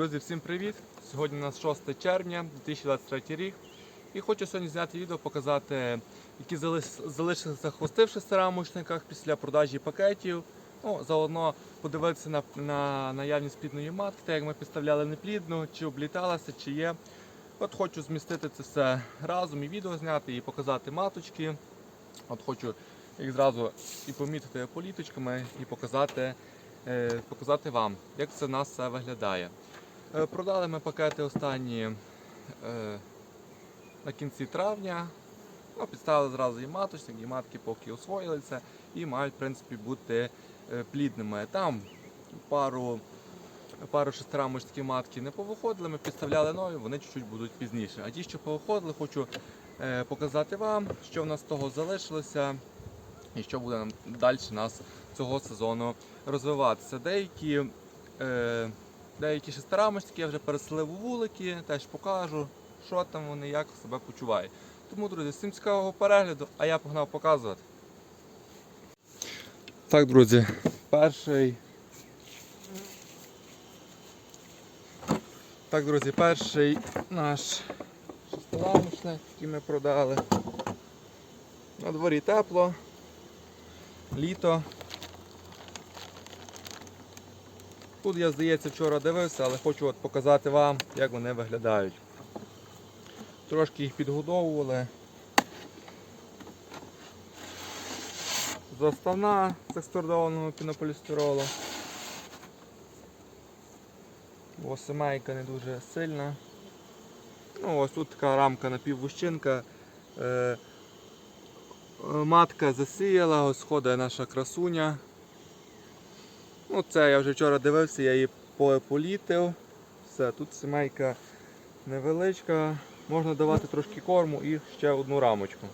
Друзі, всім привіт! Сьогодні у нас 6 червня 2023 рік. І хочу сьогодні зняти відео, показати, які залишилися хвости в шестирамочниках після продажі пакетів. Ну, заодно подивитися на, на наявність плідної матки, так як ми підставляли неплідну, чи обліталася, чи є. От хочу змістити це все разом і відео зняти, і показати маточки. От хочу їх зразу і помітити політочками, і показати, е, показати вам, як це в нас все виглядає. Е, Продали ми пакети останні е, на кінці травня. Ну, підставили зразу і маточник, і матки поки освоїлися і мають в принципі бути е, плідними. Там пару, пару шестирамочки матки не повиходили, ми підставляли нові, вони чуть-чуть будуть пізніше. А ті, що повиходили, хочу показати вам, що в нас з того залишилося і що буде нам далі нас цього сезону розвиватися. Деякі, деякі шестирамочки я вже переселив у вулики, теж покажу, що там вони, як себе почувають. Тому, друзі, всім цікавого перегляду, а я погнав показувати. Так, друзі, перший. Так, друзі, перший наш шестирамочник, який ми продали. На дворі тепло, літо. Тут я, здається, вчора дивився, але хочу от показати вам, як вони виглядають. Трошки їх підгодовували. Заставна з екструдованого пінополістиролу. Бо семейка не дуже сильна. Ну, ось тут така рамка напіввущинка. Е, е, матка засіяла, ось ходить наша красуня. Ну, це я вже вчора дивився, я її по- політив. Все, тут сімейка невеличка. Можна давати трошки корму і ще одну рамочку.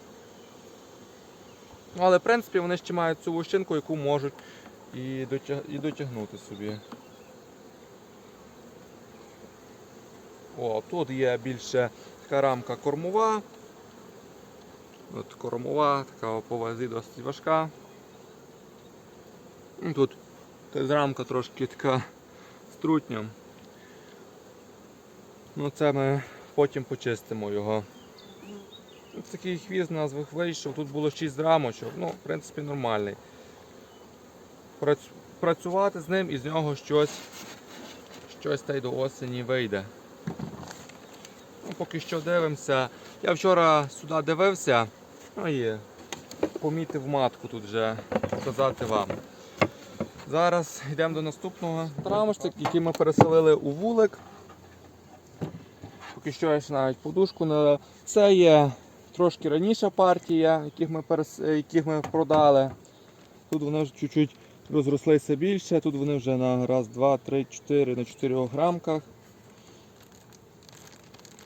Ну, Але в принципі вони ще мають цю вущинку, яку можуть і, і дотягнути собі. О, тут є більше така рамка кормова. От кормова, така по вазі досить важка. Ну, Тут рамка трошки така з трутнем. Ну це ми потім почистимо його. Ось такий хвіст нас вийшов, тут було 6 рамочок, ну, в принципі, нормальний. Працювати з ним і з нього щось, щось та й до осені вийде. Ну, поки що дивимося. Я вчора сюди дивився, ну і помітив матку тут вже показати вам. Зараз йдемо до наступного рамочка, який ми переселили у вулик. Поки що я ще навіть подушку це є трошки раніша партія, яких ми, перес... яких ми продали. Тут вони вже чуть-чуть розрослися більше, тут вони вже на раз, два, три, чотири, на чотирьох рамках.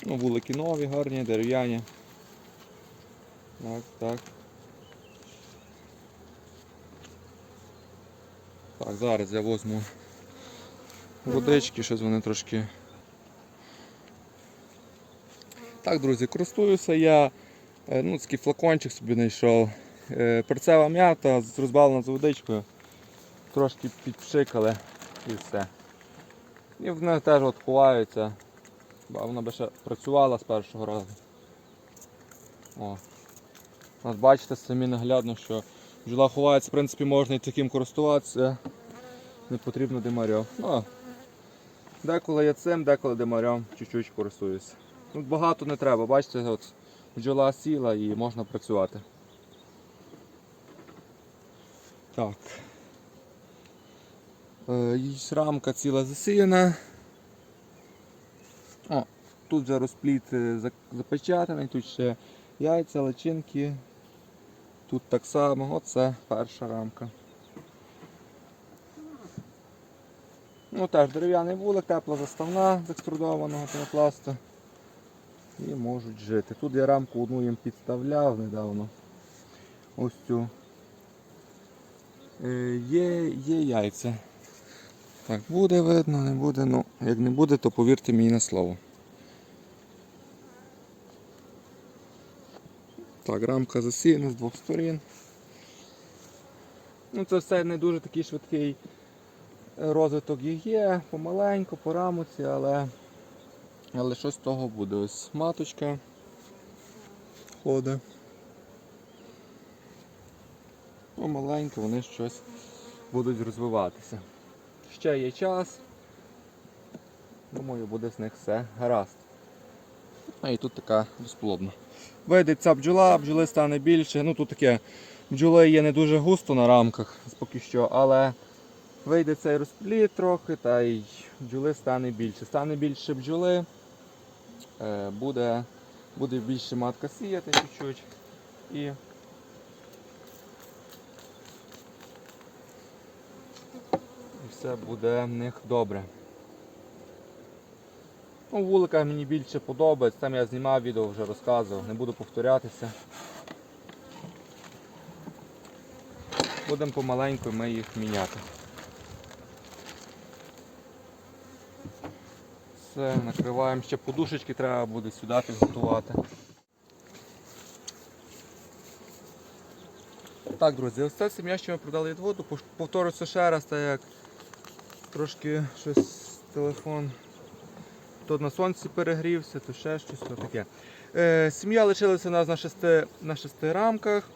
Ну, вулики нові, гарні, дерев'яні. Так, так. Так, зараз я возьму водички, щось вони трошки. Так, друзі, користуюся я. е, Ну, такий флакончик собі знайшов. Е, Перцева м'ята розбавлена з водичкою. Трошки підпшикали і все. І вони теж от. Бо вона би ще працювала з першого разу. О. От бачите самі наглядно, що бджола ховається, в принципі, можна і таким користуватися. Не потрібно димарьов. Ну, деколи я цим, деколи димарем чуть-чуть користуюся. Тут багато не треба, бачите, от бджола сіла і можна працювати. Так. Е, рамка ціла засіяна. О, тут вже розпліт е, запечатаний, тут ще яйця, личинки. Тут так само, оце перша рамка. Ну теж дерев'яний вулик, тепла заставна з екструдованого пінопласту. І можуть жити. Тут я рамку одну їм підставляв недавно. Ось цю. Е, є, є яйця. Так, буде видно, не буде, ну, як не буде, то повірте мені на слово. Так, рамка засіяна з двох сторін. Ну, це все не дуже такий швидкий розвиток є, помаленьку, по рамоці, але, але щось з того буде. Ось маточка ходить. Помаленьку вони щось будуть розвиватися. Ще є час. Думаю, буде з них все гаразд. А і тут така безплодна. Вийде ця бджола, бджоли стане більше. Ну тут таке бджоли є не дуже густо на рамках поки що, але вийде цей розпліт трохи, та й бджоли стане більше. Стане більше бджоли, е, буде, буде більше матка сіяти чуть-чуть. І все буде в них добре. Ну, вулика мені більше подобається, там я знімав відео, вже розказував, не буду повторятися. Будемо помаленьку ми їх міняти. Все, накриваємо ще подушечки, треба буде сюди підготувати. Так, друзі, ось це сім'я, що ми продали від воду. Повторюся ще раз, так як трошки щось телефон то на сонці перегрівся, то ще щось то таке. Е, сім'я лишилася у нас на шести, на шести рамках.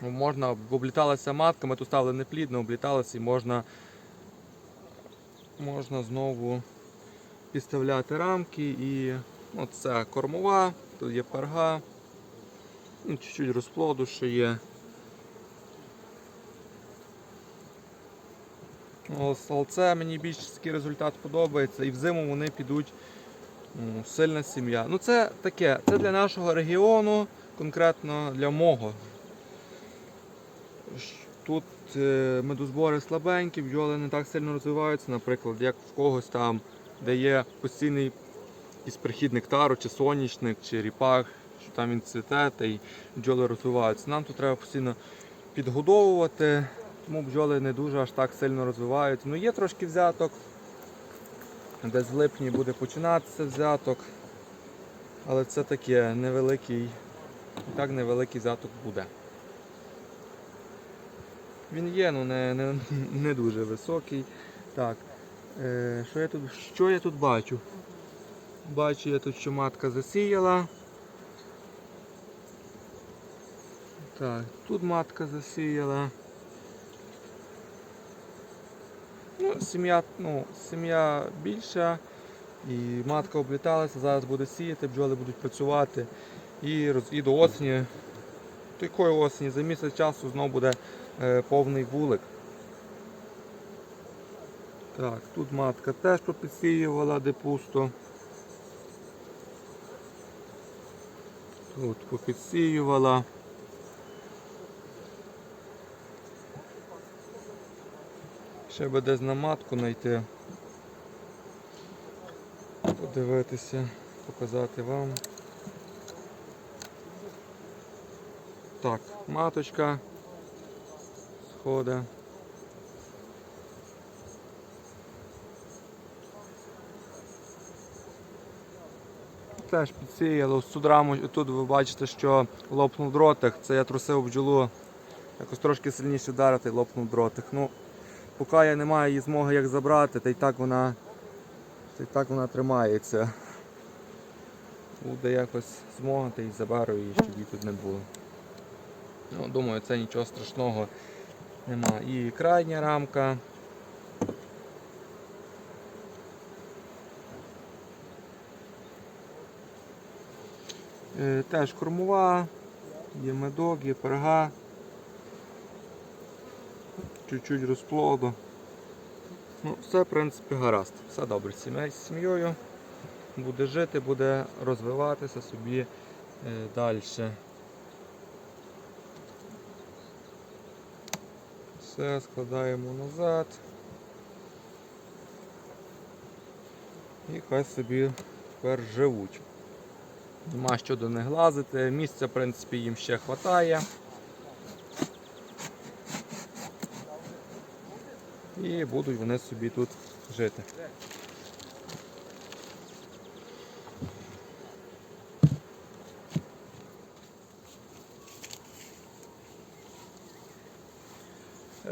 Можна обліталася матка, ми тут ставили неплідно, обліталася і можна, можна знову підставляти рамки і ну, це кормова, тут є перга, ну, чуть-чуть розплоду ще є. Ось, це мені більш такий результат подобається і взиму вони підуть м, сильна сім'я. Ну це таке, це для нашого регіону, конкретно для мого. Тут е, медозбори слабенькі, бджоли не так сильно розвиваються, наприклад, як в когось там, де є постійний якийсь прихід нектару, чи сонячник, чи ріпак, що там він цвіте та й бджоли розвиваються. Нам тут треба постійно підгодовувати, тому бджоли не дуже аж так сильно розвиваються. Ну є трошки взяток, десь в липні буде починатися взяток, але це таке невеликий, і так невеликий взяток буде. Він є, ну не, не, не дуже високий. Так, е, що, я тут, що я тут бачу? Бачу я тут, що матка засіяла. Так, тут матка засіяла. Ну, сім'я ну, сім'я більша і матка обліталася, зараз буде сіяти, бджоли будуть працювати і, роз, і до осені, до якої осені, за місяць часу знову буде е, повний вулик. Так, тут матка теж попідсіювала, де пусто. Тут попідсіювала. Ще би десь на матку знайти. Подивитися, показати вам. Так, маточка сходить. Теж підсіяло з судраму. Тут ви бачите, що лопнув дротик. Це я трусив бджолу. Якось трошки сильніше вдарити і лопнув дротик. Ну, поки я не маю її змоги як забрати, та й так вона, та й так вона тримається. Буде якось змога, та й заберу її, щоб її тут не було. Ну, думаю, це нічого страшного нема. І крайня рамка. Теж кормова, є медок, є перга, чуть-чуть розплоду. Ну, все, в принципі, гаразд. Все добре. З сім'єю буде жити, буде розвиватися собі е, далі. Все складаємо назад. І хай собі тепер живуть. Нема що до них глазити. Місця, в принципі, їм ще вистачає. І будуть вони собі тут жити.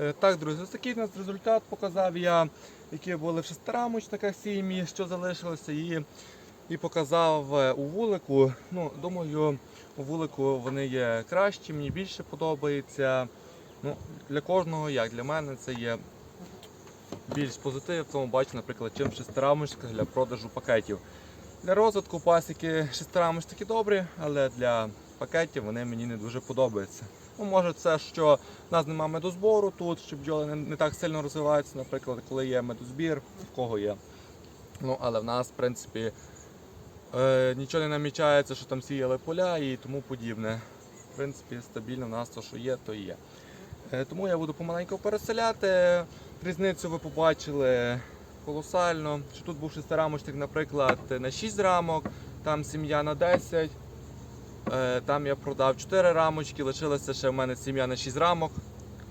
Е, Так, друзі, ось такий у нас результат показав я, які були в шестирамочниках сім'ї, що залишилося, і, і показав е, у вулику. Ну, думаю, у вулику вони є кращі, мені більше подобається. Ну, для кожного, як для мене, це є більш позитив, в тому бачу, наприклад, чим в шестирамочках для продажу пакетів. Для розвитку пасіки шестирамочники добрі, але для пакетів вони мені не дуже подобаються. Ну, може, це що в нас немає медозбору тут, що бджоли не, не так сильно розвиваються, наприклад, коли є медозбір, в кого є. Ну, але в нас, в принципі, нічого не намічається, що там сіяли поля і тому подібне. В принципі, стабільно в нас то, що є, то є. Е, тому я буду помаленьку переселяти. Різницю ви побачили колосально. Що тут був шестирамочник, наприклад, на 6 рамок, там сім'я на 10. Е, Там я продав 4 рамочки, лишилася ще в мене сім'я на 6 рамок.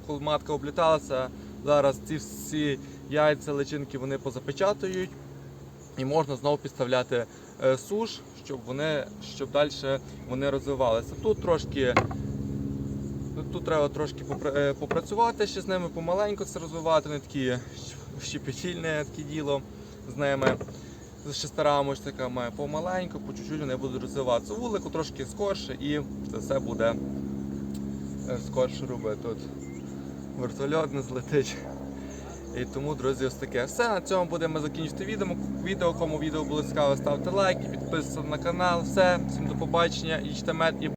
Коли матка обліталася, зараз ці всі яйця, личинки вони позапечатують. І можна знову підставляти е, суш, щоб вони щоб далі вони розвивалися. Тут трошки тут треба трошки е, попрацювати ще з ними, помаленьку це розвивати, не такі щепетільне таке діло з ними. З шестирамочниками помаленьку, по чуть-чуть вони будуть розвиватися. Вулику трошки скорше і це все буде е, скорше робити. Тут вертольот не злетить. І тому, друзі, ось таке. Все, на цьому будемо закінчити відео. Відео, кому відео було цікаво, ставте лайки, підписуйтесь на канал. Все, всім до побачення, їжте мед і